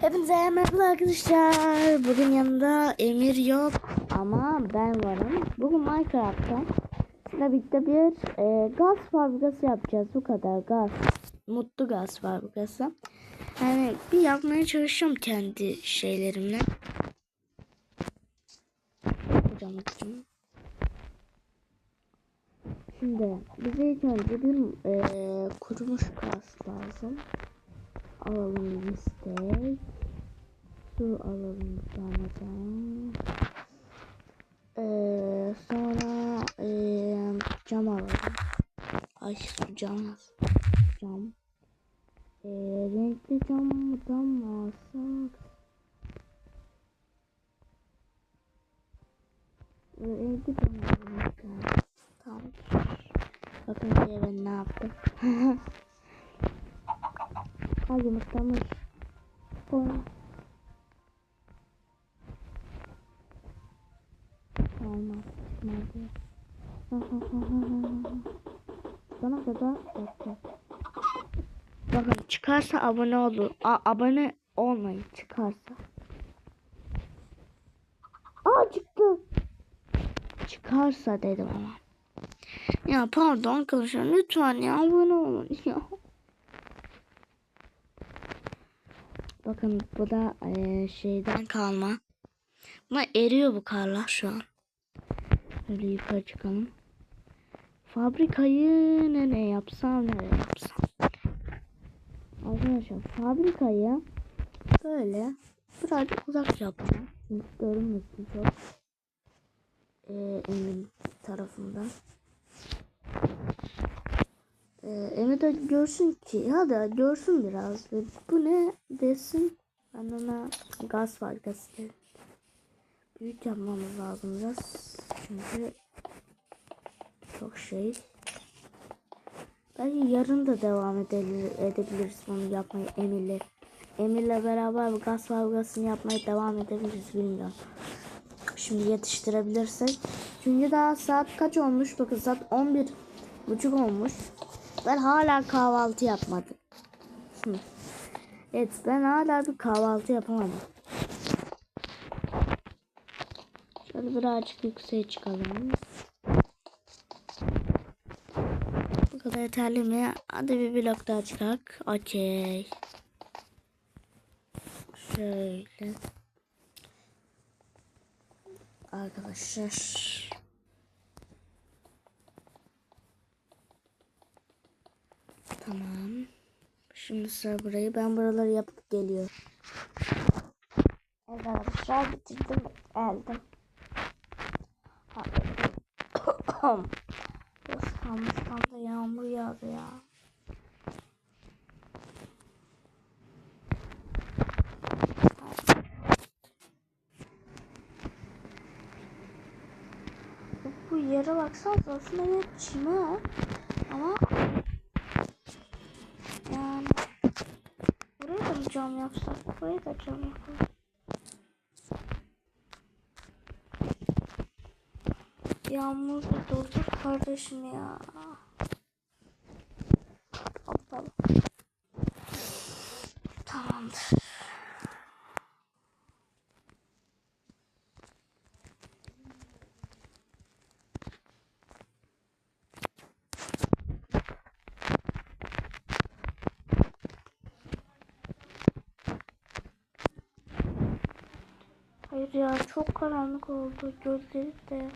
Hepinize merhaba arkadaşlar. Bugün yanında Emir yok ama ben varım. Bugün Minecraft'ta birlikte bir e, gaz fabrikası yapacağız. Bu kadar gaz. Mutlu gaz fabrikası. Yani bir yapmaya çalışacağım kendi şeylerimle. Yapacağım yapacağım. Şimdi bize ilk önce bir e, kurumuş gaz lazım. Alalım istek. Su alalım bir tane. Ee, sonra ee, cam alalım. Ay su cam. Cam. Ee, renkli camdan mı alsak? Renkli cam alalım. Tamam. Bakın ben ne yaptım. Ay yumurtlamış. Oh. Olmaz. Çıkmadı. Bana kadar bekle. Bakın çıkarsa abone olun. A abone olmayın çıkarsa. Aa çıktı. Çıkarsa dedim ama. Ya pardon arkadaşlar lütfen ya abone olun ya. Bakın bu da e, şeyden kalma. Ama eriyor bu karlar şu an. Böyle yukarı çıkalım. Fabrikayı ne ne yapsam nereye yapsam. Arkadaşlar fabrikayı böyle birazcık uzak yapalım. Çünkü görünmesin çok. Ee, emin tarafından. Ee, Emre de görsün ki ya da görsün biraz. Ve bu ne desin. Ben ona gaz fabrikası dedim. Büyük yapmamız lazım biraz. Çünkü çok şey. Belki yarın da devam edebilir, edebiliriz bunu yapmayı Emir'le. Emir'le beraber gaz fabrikasını yapmaya devam edebiliriz bilmiyorum. Şimdi yetiştirebilirsek. Çünkü daha saat kaç olmuş? Bakın saat 11 buçuk olmuş. Ben hala kahvaltı yapmadım. Evet ben hala bir kahvaltı yapamadım. Şöyle birazcık yükseğe çıkalım. Bu kadar yeterli mi? Hadi bir blok daha çıkak. Okey. Şöyle. Arkadaşlar. Tamam. Şimdi sıra burayı. Ben buraları yapıp geliyorum. Evet arkadaşlar bitirdim. Geldim. Islanmıştan da yağmur yağdı ya. Bu yere baksanız aslında evet çime ama yani buraya da mı cam yapsak? Buraya da cam yapalım. Yağmur da kardeşim ya. Hoppa. Tamamdır. Hayır ya çok karanlık oldu. Gözleri de.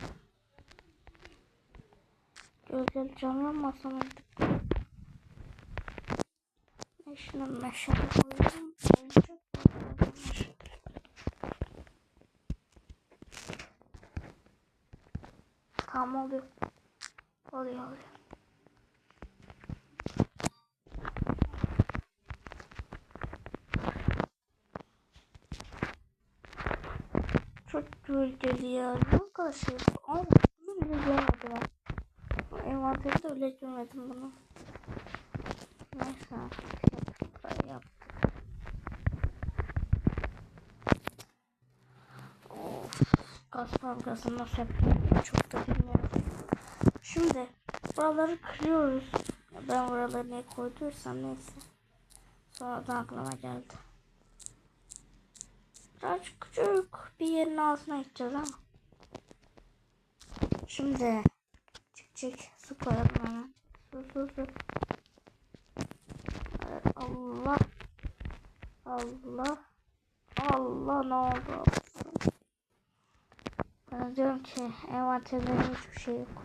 Gözleri cam yanmasam artık. Şuna meşale koyayım. Olacak mı? Tamam. Oluyor oluyor. Çok Ne kadar şey. Ama bunu bile görmedim ben. Envanterde öyle görmedim bunu. Neyse artık yap. Of. Gaz fabrikasını nasıl yapayım çok da bilmiyorum. Şimdi buraları kırıyoruz. Ben buraları niye koyduysam neyse. Sonradan aklıma geldi. Birazcık küçük bir yerin altına gideceğiz ama. Şimdi çık çık su koyalım hemen. Su su su. Allah. Allah. Allah ne oldu? Ben diyorum ki envanterimde hiçbir şey yok.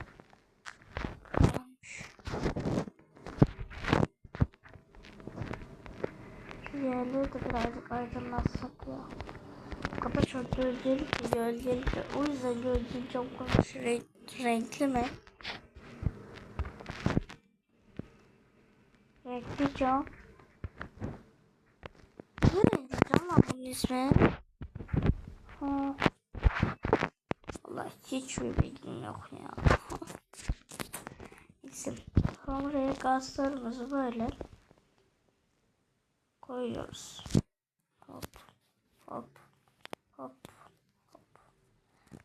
Yerleri de birazcık aydınlatsak ya. Kapa çok gölgeli ki gölgeli ki. O yüzden gölgeli cam koymuş. Renk, renkli mi? Renkli cam. Ne renkli cam bunun ismi? Ha. Vallahi hiçbir bilgim yok ya. İsim. Sonra gazlarımızı böyle koyuyoruz. Hop hop hop hop.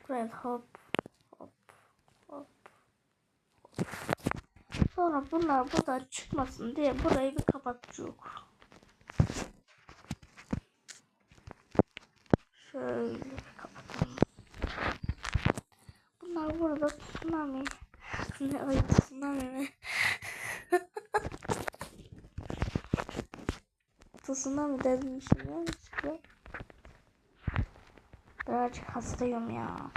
Buraya da hop hop hop. hop. Sonra bunlar buradan çıkmasın diye burayı bir kapatacağız. Şöyle kapatalım. Bunlar burada tsunami. Ne ay tsunami mi? Tsunami dedim şimdi. Birazcık hastayım ya.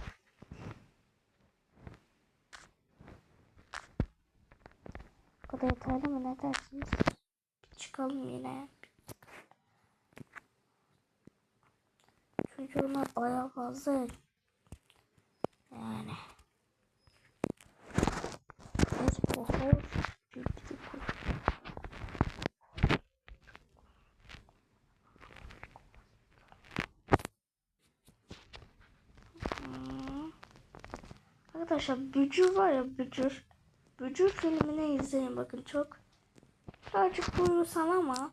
Kadar yeterli mi ne dersiniz? Çıkalım yine. Çocuğuna bayağı fazla yani. Neyse bu hoş Hmm. Arkadaşlar Bücür var ya Bücür. Bücür filmini izleyin bakın çok. Birazcık duygusal ama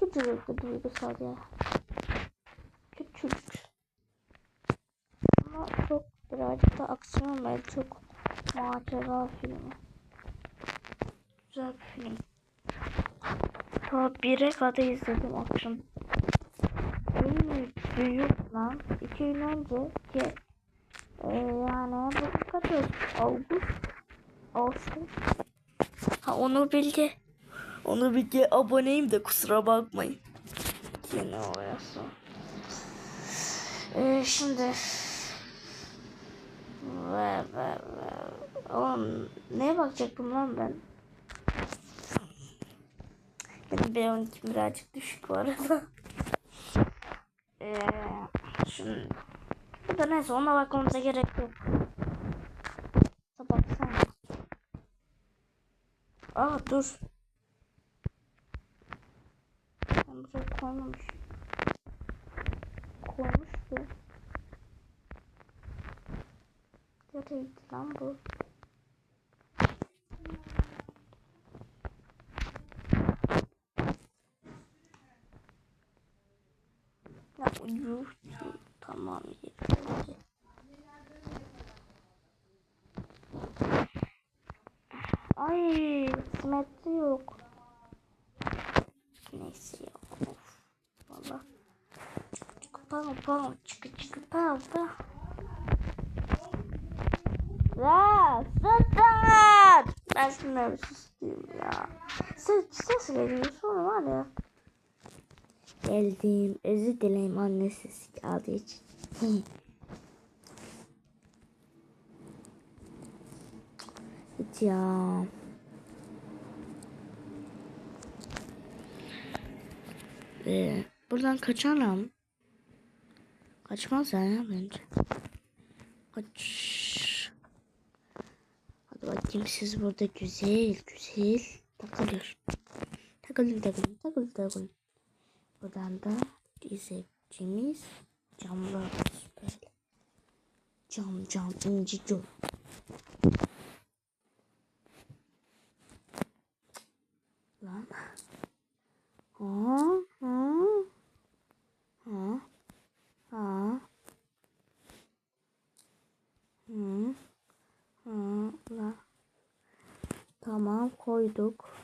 küçücük bir duygusal ya. Küçücük. Ama çok birazcık da aksiyon ve çok macera filmi. Güzel bir film. Ta bire kadar izledim akşam. Benim büyük lan. İki gün önce ki e, yani bu kaç Ağustos? Ağustos. Ha onu bilgi. Onu bilgi aboneyim de kusura bakmayın. Yine orası. Ee, şimdi ve ve ve oğlum neye bakacaktım lan ben? Benim B12 birazcık düşük bu arada. Ee, şimdi bu da neyse ona bakmamıza gerek yok. Aa dur. Ben buraya koymamış. Koymuştu. Nereye gitti lan bu? Ya yuh. Tamam yeterli. Ay simetri yok. Neyse ya. Of. Valla. Çıkı pam pam. Çıkı çıkı pam pam. Ya sus Ben şunları susayım ya. Ses, ses geliyor sonra var ya. Geldim. Özür dilerim anne sesi geldiği için. Hiç Ee, buradan kaçalım. Kaçmaz ya bence. Kaç. Hadi bakayım siz burada güzel güzel takılıyor. Takılın takılın takılın takılın. Buradan da izleyicimiz camlar böyle. Cam cam inci cam. Lan. Ha ha. Ha. Ha. Hı. Hı. La. Tamam koyduk.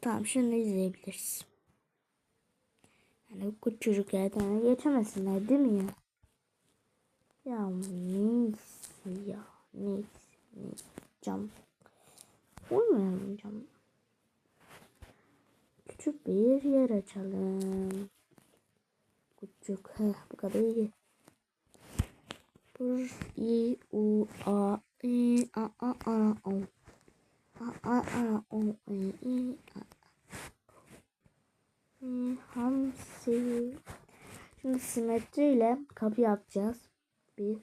Tamam şimdi izleyebiliriz. Yani küçücük yerden geçemesinler değil mi ya? Ya neyse ya. Neyse. neyse. Cam. Uymayalım cam. Küçük bir yer açalım. Küçük. Heh, bu kadar iyi. Bur, i, u, a, i, a, a, a, o. A, a, a, o, i, i, a. i, Hamsi. Şimdi simetriyle kapı yapacağız. 1,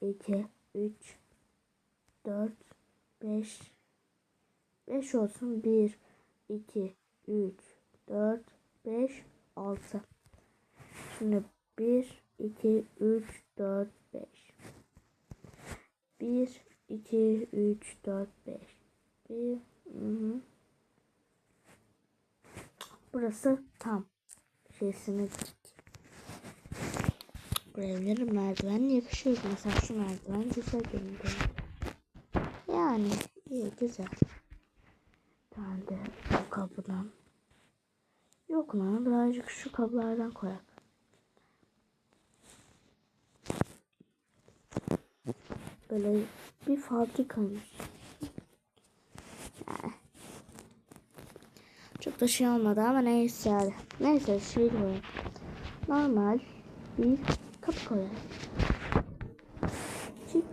2, 3, 4, 5, 5 olsun. 1, 2, 3, 4, 5, 6. Şimdi 1, 2, 3, 4, 5. 1, 2, 3, 4, 5. 1, hı hı. Burası tam. Buraya bir merdiven yakışıyor. Mesela şu merdiven güzel görünüyor. Yani iyi güzel. Bir tane de bu kapıdan. Yok lan birazcık şu kapılardan koyak. Böyle bir fabrikaymış. Çok da şey olmadı ama neyse yani. Neyse şey koyalım. Normal bir kapı koyalım. Çık.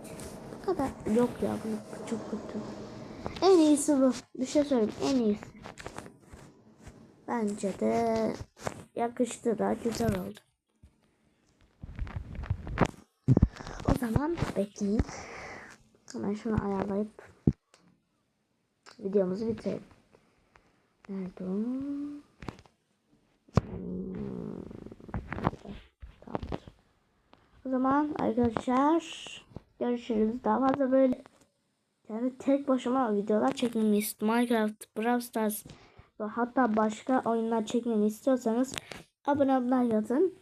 Bu kadar. Yok ya bu çok kötü. En iyisi bu. Bir şey söyleyeyim. En iyisi. Bence de yakıştı da güzel oldu. O zaman bekleyin. Hemen şunu ayarlayıp videomuzu bitirelim. Hmm, Tamamdır. O zaman arkadaşlar görüşürüz. Daha fazla böyle yani tek başıma videolar çekmemi istiyorum. Minecraft, Brawl Stars ve hatta başka oyunlar çekmemi istiyorsanız abone olmayı yazın.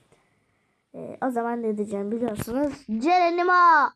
Ee, o zaman ne diyeceğim biliyorsunuz. Cerenima!